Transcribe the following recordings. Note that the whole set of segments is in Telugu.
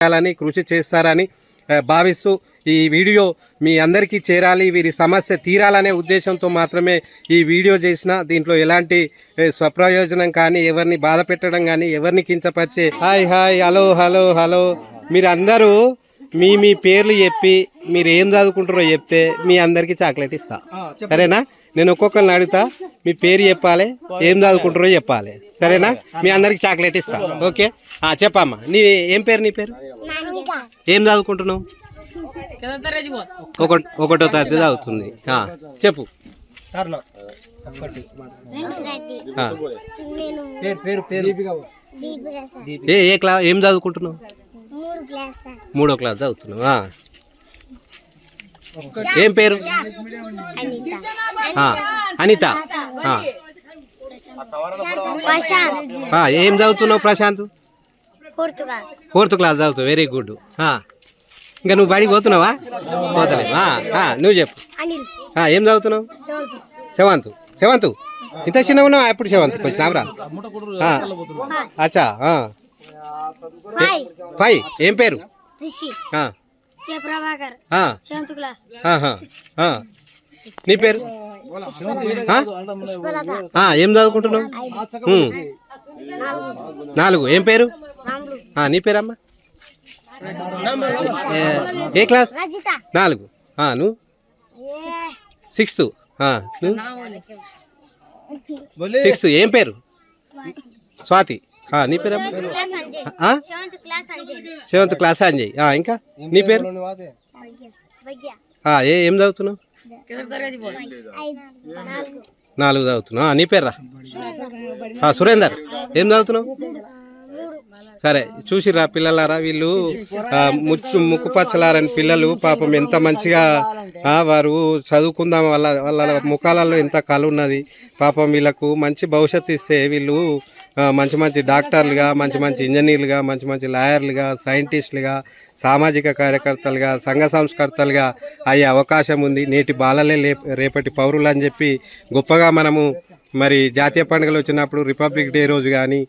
చేయాలని కృషి చేస్తారని భావిస్తూ ఈ వీడియో మీ అందరికీ చేరాలి వీరి సమస్య తీరాలనే ఉద్దేశంతో మాత్రమే ఈ వీడియో చేసిన. దీంట్లో ఎలాంటి స్వప్రయోజనం కానీ ఎవరిని బాధ పెట్టడం కానీ ఎవరిని కించపరిచే. Hi hi hello hello hello. మీరు అందరూ మీ మీ పేర్లు చెప్పి మీరు ఏం చదువుకుంటారో చెప్తే మీ అందరికీ చాక్లెట్ ఇస్తా. సరేనా? నేను ఒక్కొక్కరిని అడుగుతా మీ పేరు చెప్పాలి ఏం చదువుకుంటారో చెప్పాలి. సరేనా? మీ అందరికి చాక్లెట్ ఇస్తా. ఓకే? చెప్పమ్మా. నీ ఏం పేరు నీ పేరు? ఏం చదువుకుంటున్నావు? ఒక ఒకటో తరగతి చదువుతుంది. ఆ, చెప్పు. ఏ ఏ క్లా ఏం చదువుకుంటున్నావు? మూడు క్లాస్ చదువుతున్నావు. ఏం పేరు? అనిత. ఆ. ప్రశాంత్. ఆ, ఏం చదువుతున్నావు ప్రశాంత్? ఫోర్త్ క్లాస్ చదువుతావు వెరీ గుడ్ ఇంకా నువ్వు బడికి పోతున్నావా? ఆ, నువ్వు చెప్పు. ఏం చదువుతున్నావు? సెవెంత్. సెవెంత్. ఇంత చిన్న ఉన్నావు? ఎప్పుడు వచ్చినావురా ఆ, అచ్చా. ఫైవ్. ఏం పేరు? సెవెంత్. నీ పేరు? ఏం చదువుకుంటున్నావు. నాలుగు. ఏం పేరు? నీ పేరమ్మా? ఏ- ఏ క్లాస్? నాలుగు. నువ్వు సిక్స్త్. సిక్స్త్. ఏం పేరు? స్వాతి. నీ ఆ? సెవెంత్ క్లాస్ అంజయ్. ఇంకా? నీ పేరు? ఏ ఏం చదువుతున్నావు? నాలుగు చదువుతున్నావు. నీ పేర్రా? సురేందర్. ఏం చదువుతున్నావు? సరే చూసిరా పిల్లలారా వీళ్ళు ముచ్చు ముక్కుపచ్చలారని పిల్లలు పాపం ఎంత మంచిగా వారు చదువుకుందాం వాళ్ళ వాళ్ళ ముఖాలలో ఎంత కళ ఉన్నది. పాపం వీళ్ళకు మంచి భవిష్యత్తు ఇస్తే వీళ్ళు మంచి మంచి డాక్టర్లుగా మంచి మంచి ఇంజనీర్లుగా మంచి మంచి లాయర్లుగా సైంటిస్టులుగా సామాజిక కార్యకర్తలుగా సంఘ సంస్కర్తలుగా అయ్యే అవకాశం ఉంది. నేటి బాలలే రేపటి పౌరులు అని చెప్పి గొప్పగా మనము మరి జాతీయ పండుగలు వచ్చినప్పుడు రిపబ్లిక్ డే రోజు కానీ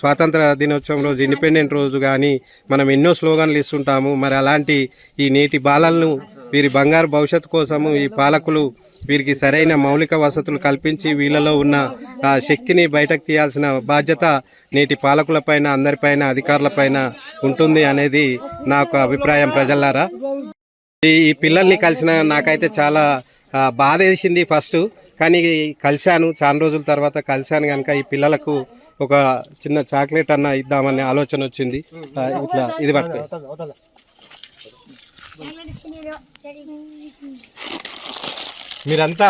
స్వాతంత్ర దినోత్సవం రోజు ఇండిపెండెంట్ రోజు కానీ మనం ఎన్నో స్లోగన్లు ఇస్తుంటాము. మరి అలాంటి ఈ నేటి బాలలను వీరి బంగారు భవిష్యత్తు కోసము ఈ పాలకులు వీరికి సరైన మౌలిక వసతులు కల్పించి వీళ్ళలో ఉన్న ఆ శక్తిని బయటకు తీయాల్సిన బాధ్యత నేటి పాలకులపైన అందరిపైన అధికారులపైన ఉంటుంది అనేది నా అభిప్రాయం ప్రజలారా. ఈ పిల్లల్ని కలిసిన నాకైతే చాలా బాధ వేసింది ఫస్ట్. కానీ కలిశాను. చాలా రోజుల తర్వాత కలిశాను కనుక ఈ పిల్లలకు ఒక చిన్న చాక్లెట్ అన్న ఇద్దామనే ఆలోచన వచ్చింది. ఇట్లా ఇది పట్టుకో. మీరంతా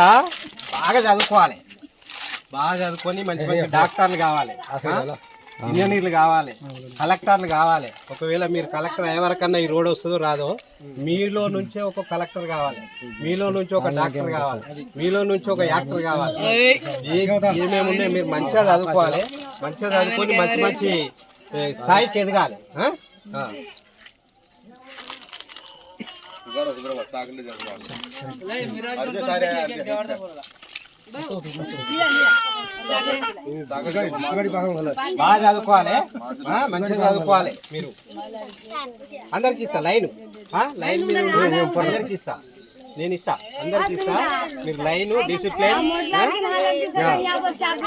బాగా చదువుకోవాలి. బాగా చదువుకొని మంచి మంచి డాక్టర్లు కావాలి? ఇంజనీర్లు కావాలి కలెక్టర్లు కావాలి. ఒకవేళ మీరు కలెక్టర్ అయ్యే వరకన్నా ఈ రోడ్ వస్తుందో రాదో మీలో నుంచే ఒక కలెక్టర్ కావాలి. మీలో నుంచి ఒక డాక్టర్ కావాలి. మీలో నుంచి ఒక యాక్టర్ కావాలి. ఏమేమి ఉన్నాయి మీరు మంచిగా చదువుకోవాలి. మంచిగా చదువుకొని మంచి మంచి స్థాయికి ఎదగాలి? బాగా చదువుకోవాలి మంచిగా చదువుకోవాలి. మీరు అందరికి ఇస్తా లైన్. లైన్ మీద. అందరికి ఇస్తా. నేను ఇస్తా అందరికి ఇస్తా. మీరు లైన్ డిసిప్లిన్.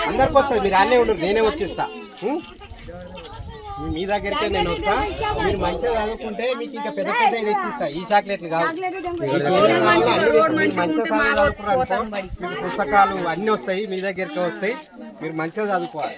అందరికి వస్తుంది మీరు అన్నీ ఉండరు నేనే వచ్చిస్తా? మీ- దగ్గరికే నేను వస్తా. మీరు మంచిగా చదువుకుంటే మీకు ఇంకా పెద్ద పెద్ద ఇది ఇస్తా ఈ చాక్లెట్లు కాదు మంచిగా పుస్తకాలు అన్ని వస్తాయి మీ దగ్గరికి వస్తాయి. మీరు మంచిగా చదువుకోవాలి.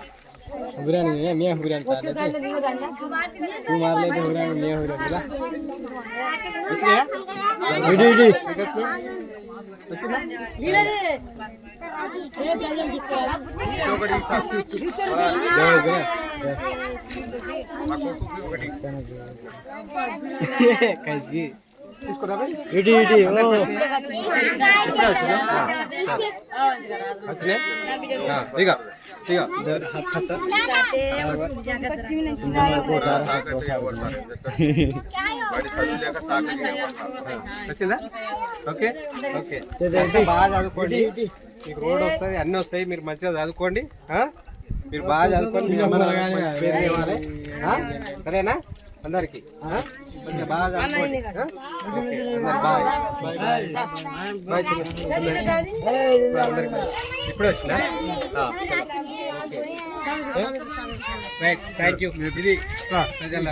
బాగుపడలేం సార్ మేము. వస్తాయి, వస్తాయి, రోడ్ వస్తాయి, అన్ని వస్తాయి. ఆ? మనకు బస్సు, బస్సు ఆ. వస్తాయి, వస్తాయి, రోడ్లు వాడతాయి, అన్ని వాడతాయి. మీరు ఉం. बिरयानी है मियाँ बिरयानी खा लेते तू मार लेते बिरयानी मियाँ बिरयानी ला వచ్చినాయా? इडी इडी कैसी తీసుకురా బై. ఇటు ఇటు ఓ. వచ్చినాయి? ఆ, ఇక ఇక వచ్చిందా ఓకే? ఓకే. బాగా చదువుకోండి. మీకు రోడ్ వస్తుంది అన్నీ వస్తాయి మీరు మంచిగా చదువుకోండి. మీరు బాగా చదువుకోండి మీ అమ్మ పేరు తేవాలి. సరేనా? అందరికి. కొంచెం బాగా చదువుకోండి. ఆ? ఓకే. బాయ్. Bye bye. అందరికి. ఇప్పుడే వచ్చినా రైట్ థ్యాంక్ యూ ఇది ప్రజల